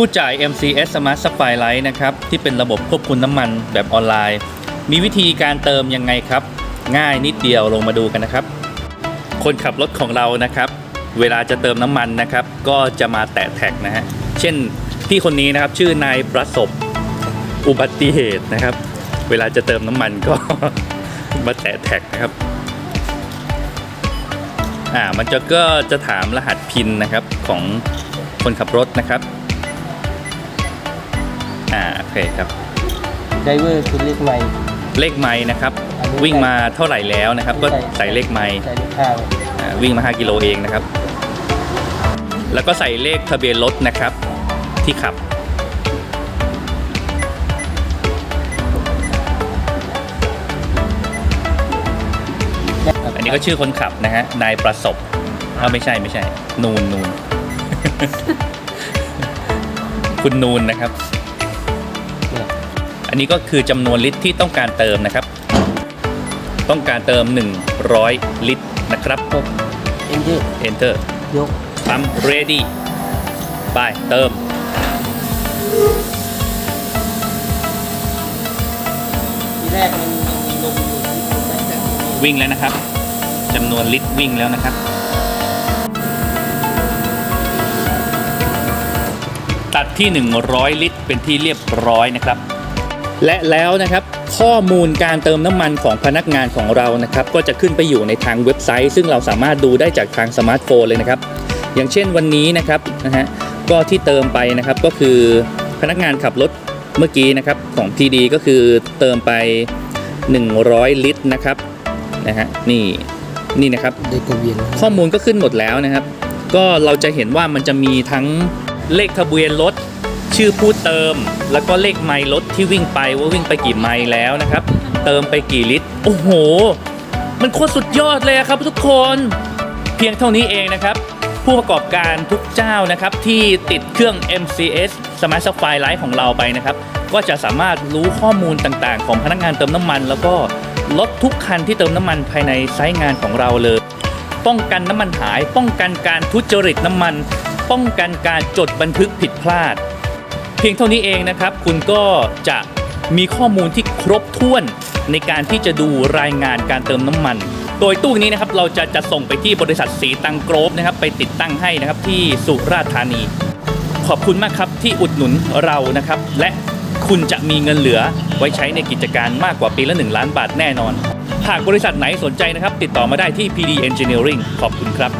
ตู้จ่าย MCS Smart Spy Light นะครับ ที่เป็นระบบควบคุมน้ำมันแบบออนไลน์ มีวิธีการเติมยังไงครับ ง่ายนิดเดียวลงมาดูกันนะครับ คนขับรถของเรานะครับ เวลาจะเติมน้ำมันนะครับ ก็จะมาแตะแท็กนะฮะ เช่นพี่คนนี้นะครับชื่อนายประสบอุบัติเหตุนะครับ เวลาจะเติมน้ำมันก็ มาแตะแท็กนะครับอ่ามันจะก็จะถามรหัสพินนะครับของคนขับรถนะครับ อ่าโอเคครับไดเวอร์คือเลขไมล์ เลขไม้นะครับ อันนี้วิ่งมาเท่าไหร่แล้วนะครับ ก็ใส่ ใส่เลขไม้ใช้เลขข้างอ่าวิ่งมา 5 กิโลเองนะครับ แล้วก็ใส่เลขทะเบียนรถนะครับ ที่ขับ อันนี้ก็ชื่อคนขับนะฮะนายประสบเอ้าไม่ใช่ไม่ใช่ นูนนูน คุณนูนนะครับเนี่ย อันนี้ก็คือจำนวนลิตรที่ต้องการเติมนะครับ ต้องการเติม 100 ลิตรนะครับกดเอ็นเดอร์ enter ยกปั๊ม ready ไปเติม ทีแรกมันยังมีลมอยู่ที่ผมได้แต่ที่นี่วิ่งแล้วนะครับจำนวนลิตรวิ่งแล้วนะครับ ตัดที่ 100 ลิตรเป็นที่เรียบร้อยนะครับ และแล้วนะครับข้อมูลการเติมน้ำมันของพนักงานของเรานะครับก็จะขึ้นไปอยู่ในทางเว็บไซต์ ซึ่งเราสามารถดูได้จากทางสมาร์ทโฟนเลยนะครับ อย่างเช่นวันนี้นะครับนะฮะก็ที่เติมไปนะครับก็คือพนักงานขับรถเมื่อกี้นะครับของ PD ก็คือเติมไป 100 ลิตรนะครับนะฮะนี่นี่นะครับได้ทะเบียนข้อมูลก็ขึ้นหมดแล้วนะครับ ก็เราจะเห็นว่ามันจะมีทั้งเลขทะเบียนรถ ชื่อผู้เติมแล้วก็เลขไมล์รถที่วิ่งไปว่าวิ่งไปกี่ไมล์แล้วนะครับ เติมไปกี่ลิตร โอ้โห มันโคตรสุดยอดเลยครับทุกคน เพียงเท่านี้เองนะครับ ผู้ประกอบการทุกเจ้านะครับ ที่ติดเครื่อง MCS Smart Supply Light ของเราไปนะครับ ก็จะสามารถรู้ข้อมูลต่างๆ ของพนักงานเติมน้ำมัน แล้วก็รถทุกคันที่เติมน้ำมันภายในไซต์งานของเราเลย ป้องกันน้ำมันหาย ป้องกันการทุจริตน้ำมัน ป้องกันการจดบันทึกผิดพลาด เพียงเท่านี้เองนะครับ คุณก็จะมีข้อมูลที่ครบถ้วนในการที่จะดูรายงานการเติมน้ำมัน โดยตู้นี้นะครับเราจะจะส่งไปที่บริษัทสีตังโกรบนะครับ ไปติดตั้งให้นะครับที่สุราษฎร์ธานี ขอบคุณมากครับที่อุดหนุนเรานะครับ และคุณจะมีเงินเหลือไว้ใช้ในกิจการมากกว่าปีละ 1 ล้านบาทแน่นอน หากบริษัทไหนสนใจนะครับ ติดต่อมาได้ที่ PD Engineering ขอบคุณครับ